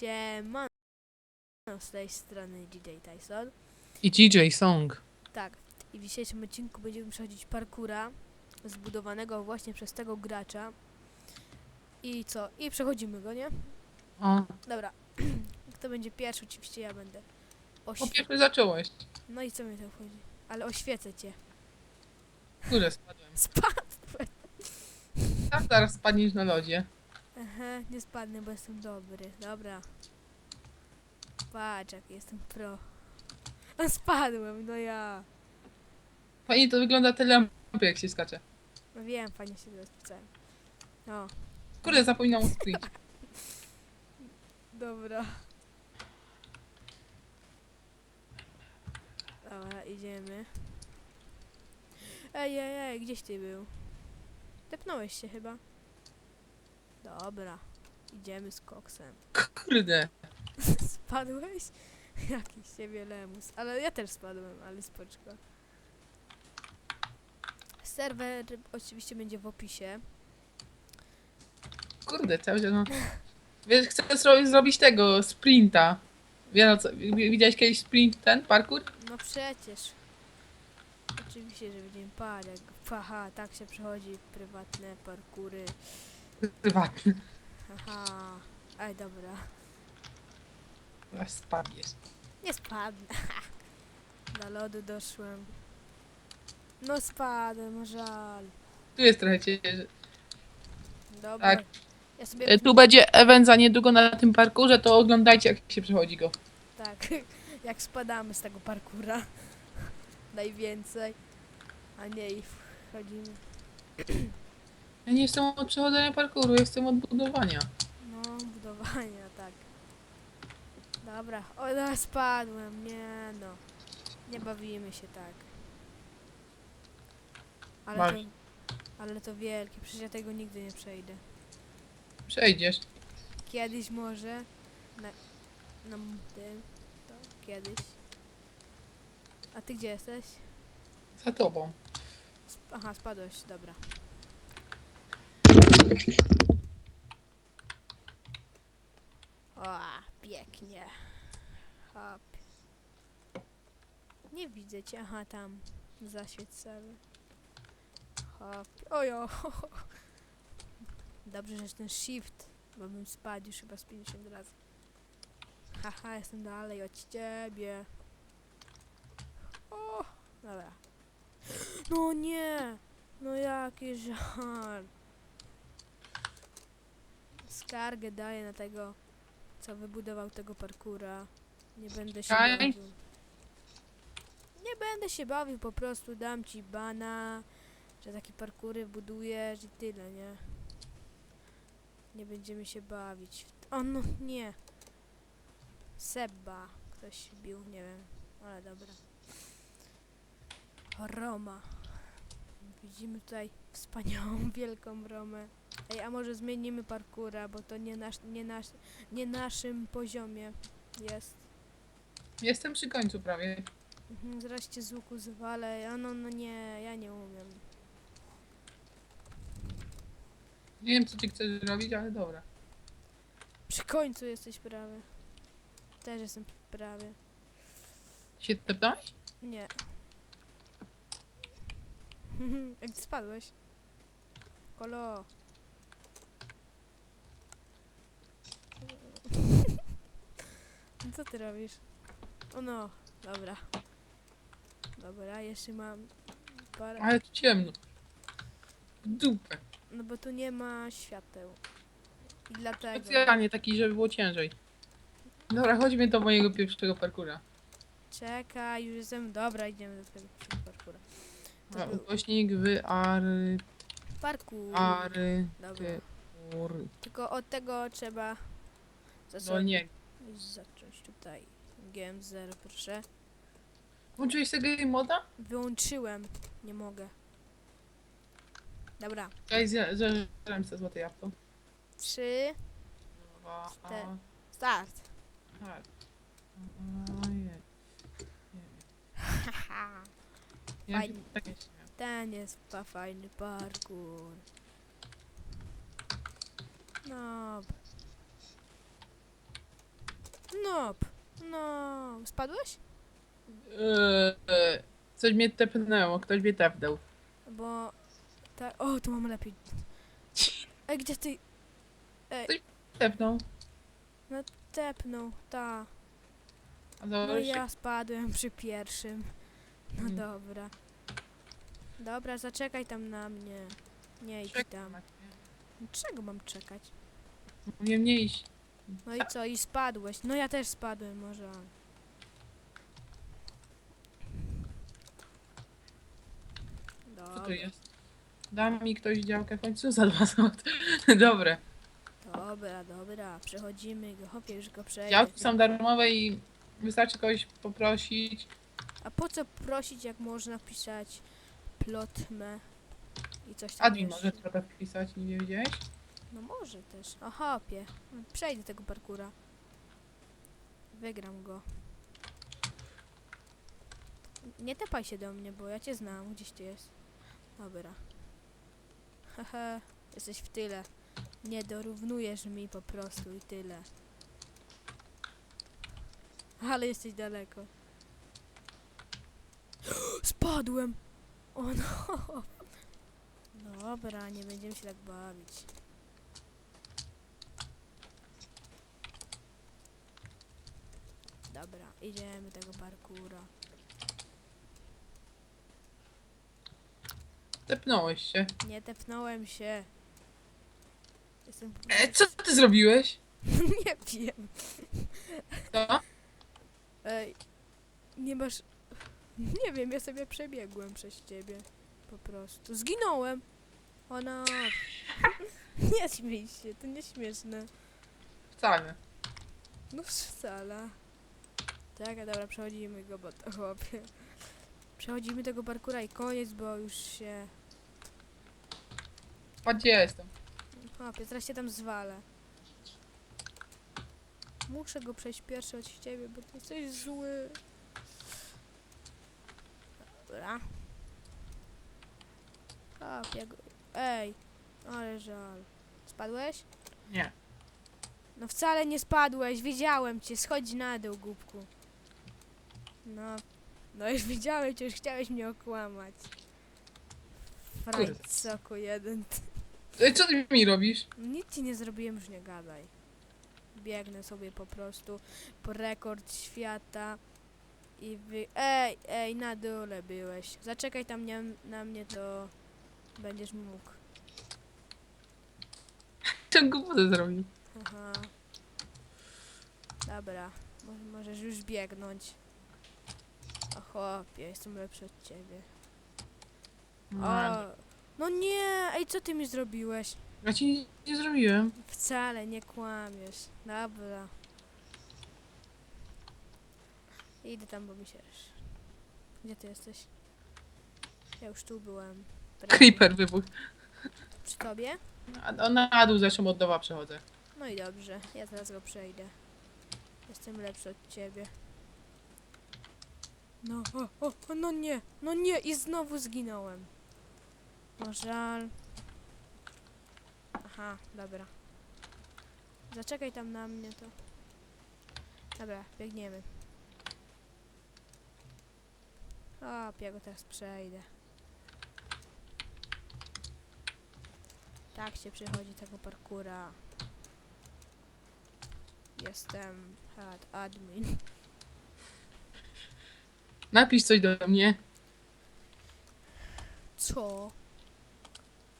Siemano z tej strony DJ Tyson. I DJ Song. Tak, i w dzisiejszym odcinku będziemy przechodzić parkura zbudowanego właśnie przez tego gracza. I co? I przechodzimy go, nie? O, Dobra. Kto będzie pierwszy? Oczywiście ja będę. po Oświe- pierwsze zacząłeś. no i co mi to wchodzi? Ale oświecę cię. Kurde, spadłem. Spadłem. Tam zaraz spadniesz na lodzie. Aha, nie spadnę, bo jestem dobry. Dobra. Patrz, jak jestem pro. A spadłem, no ja. Fajnie to wygląda te lampy, jak się skacze. No wiem, fajnie się rozpisałem. No, Kurde, zapominam screen. dobra. Dobra, idziemy. Ej, ej, ej, gdzieś ty był? Tepnąłeś się chyba. Dobra, idziemy z koksem. Kurde. Spadłeś? Jakiś ciebie lemus. Ale ja też spadłem, ale spoczko. Serwer oczywiście będzie w opisie. Kurde, cały czas mam... Wiesz, chcę zro- zrobić tego, sprinta. Wiesz, co, wi- widziałeś kiedyś sprint, ten, parkour? No przecież. Oczywiście, że będziemy parek. Haha, tak się przechodzi prywatne parkury. Prywatny. Haha. Ej, dobra. Zaraz spadniesz. Nie spadnę. Do lodu doszłem. No spadłem, żal. Tu jest trochę cieszy. Dobra. Tak. Ja sobie E, Tu będzie event za niedługo na tym parkurze, to oglądajcie, jak się przechodzi go. Tak, jak spadamy z tego parkura. Najwięcej. A nie i wchodzimy. Ja nie jestem od przechodzenia parkuru, jestem od budowania. No, budowania, tak. Dobra. O, no, spadłem. Nie no. Nie bawimy się tak. Ale to, Masz. ale to wielkie. Przecież ja tego nigdy nie przejdę. Przejdziesz. Kiedyś może. Na, na tym. To kiedyś. A ty gdzie jesteś? Za tobą. Sp Aha, spadłeś. Dobra. O, pięknie. Hop. Nie widzę cię. Aha, tam. Zaświeć sobie. Hop. Ojo. Dobrze, że ten shift, bo bym spadł już chyba z 50 razy. Haha, jestem dalej od ciebie. O, dobra. No nie! No jaki żal. Skargę daję na tego, co wybudował tego parkura. Nie będę się bawił. Nie będę się bawił, po prostu dam ci bana, że takie parkury budujesz i tyle, nie? Nie będziemy się bawić. w O no nie. Seba. Ktoś bił, nie wiem. Ale dobra. Roma. Widzimy tutaj wspaniałą, wielką Romę. Ej, a może zmienimy parkura, bo to nie, nasz, nie, nasz, nie naszym poziomie jest. Jestem przy końcu prawie. Mhm, zaraz cię z łuku zwalę. A no, no nie, ja nie umiem. Nie wiem, co ty chcesz zrobić, ale dobra. Przy końcu jesteś prawie. Też jestem prawie. Się tepnąłeś? Nie. Jak spadłeś? Kolo. Co ty robisz? O no, dobra. Dobra, jeszcze mam parę. Ale tu ciemno. W Dupę. No bo tu nie ma świateł. I dlatego. Specjalnie taki, żeby było ciężej. Dobra, chodźmy do mojego pierwszego parkura. Czekaj, już jestem. Dobra, idziemy do tego parkura. To był Ukośnik wy ary... parkour. ary... Dobra. Tylko od tego trzeba No zacząć, nie. Zacząć tutaj. GM0, proszę. Włączyłeś sobie game moda? Wyłączyłem. Nie mogę. Dobra. Ja zjeżdżam sobie złote jabłko. Trzy. Dwa, Cztery. Start. tak. Ojej. Haha. Ja Fajnie. się tak nie śmiałem. Ten jest fa fajny parkour. No. Snop! No, spadłeś? Eee, coś mnie tepnęło, ktoś mnie tepnął. Bo... Ta... O, tu mamy lepiej. Ej, gdzie ty... Tepnął. Tepnął, ta. No ja spadłem przy pierwszym. No Mhm. dobra. Dobra, zaczekaj tam na mnie. Nie idź tam. Czego mam czekać? Nie mnie iść. No i co, i spadłeś. No ja też spadłem, może. Co Dobra, to jest? Da mi ktoś działkę w końcu za dwa złote. Dobre. dobra, dobra. Przechodzimy go, hopie, już go przejdę. Działki są darmowe i wystarczy kogoś poprosić. A po co prosić, jak można pisać plotmę i coś tam Admin jeszcze? może trochę wpisać, nie wiedziałeś? No może też. O hopie. Przejdę tego parkura. Wygram go. Nie tepaj się do mnie, bo ja cię znam. Gdzieś ty jest. Dobra. Haha, jesteś w tyle. Nie dorównujesz mi po prostu i tyle. Ale jesteś daleko. Spadłem! O no! Dobra, nie będziemy się tak bawić. Dobra, idziemy tego parkura. Tepnąłeś się. Nie tepnąłem się. Jestem E, co ty zrobiłeś? Nie wiem. Co? Ej, nie masz... Nie wiem, ja sobie przebiegłem przez ciebie. Po prostu. Zginąłem! O no. Nie śmiej się, to nieśmieszne. Wcale. No wcale. Tak, a dobra, przechodzimy go, bo to chłopie. Przechodzimy tego parkura i koniec, bo już się... Patrz gdzie jestem. Chłopie, teraz się tam zwalę. Muszę go przejść pierwszy od ciebie, bo ty jesteś zły. Dobra. Chłopie, go... Ej, ale żal. Spadłeś? Nie. No wcale nie spadłeś, widziałem cię, schodź na dół, głupku. No, no już widziałem cię, już chciałeś mnie okłamać. Frajcoku jeden. E, co ty mi robisz? Nic ci nie zrobiłem, już nie gadaj. Biegnę sobie po prostu po rekord świata i wy... Ej, ej, na dole byłeś. Zaczekaj tam nie, na mnie, to będziesz mógł. Co głupotę zrobił? Aha. Dobra, mo- możesz już biegnąć. O chłopie, jestem lepszy od ciebie. O, no nie, ej, co ty mi zrobiłeś? Ja ci nic nie zrobiłem. Wcale nie kłamiesz. Dobra. Idę tam, bo mi się... Gdzie ty jesteś? Ja już tu byłem. Prawie. Creeper wybuchł. Przy tobie? A a na dół zresztą od doła przechodzę. No i dobrze, ja zaraz go przejdę. Jestem lepszy od ciebie. No, o, o, no nie, no nie i znowu zginąłem. No żal. Aha, dobra. Zaczekaj tam na mnie to. Dobra, biegniemy. O, ja go teraz przejdę. Tak się przechodzi tego parkura. Jestem ad admin. Napisz coś do mnie. Co?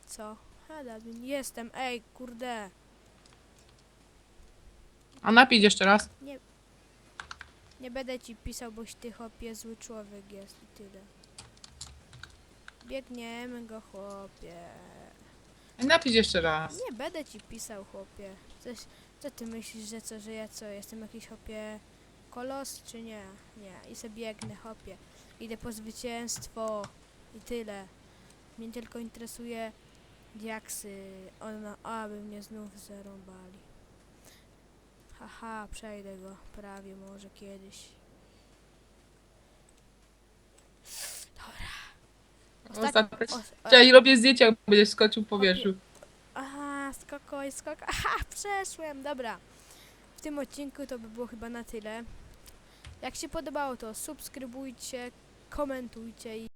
Co? Ad admin. Jestem, ej, kurde. A napisz jeszcze raz. Nie będę ci pisał, boś ty chłopie zły człowiek jest i tyle. Biegniemy go chłopie. Napisz jeszcze raz. Nie będę ci pisał chłopie. Coś, co ty myślisz, że co, że ja co, jestem jakiś chłopie kolos czy nie? Nie, i sobie biegnę chłopie. Idę po zwycięstwo i tyle. Mnie tylko interesuje diaksy. Ona, aby mnie znów zarąbali. Haha, przejdę go prawie może kiedyś. Dobra. Ostatecznie. os- Ja i robię zdjęcia, jak będziesz skoczył po wieżu. Aha, skokoj, skok. Aha, przeszłem, dobra. W tym odcinku to by było chyba na tyle. Jak się podobało, to subskrybujcie, komentujcie i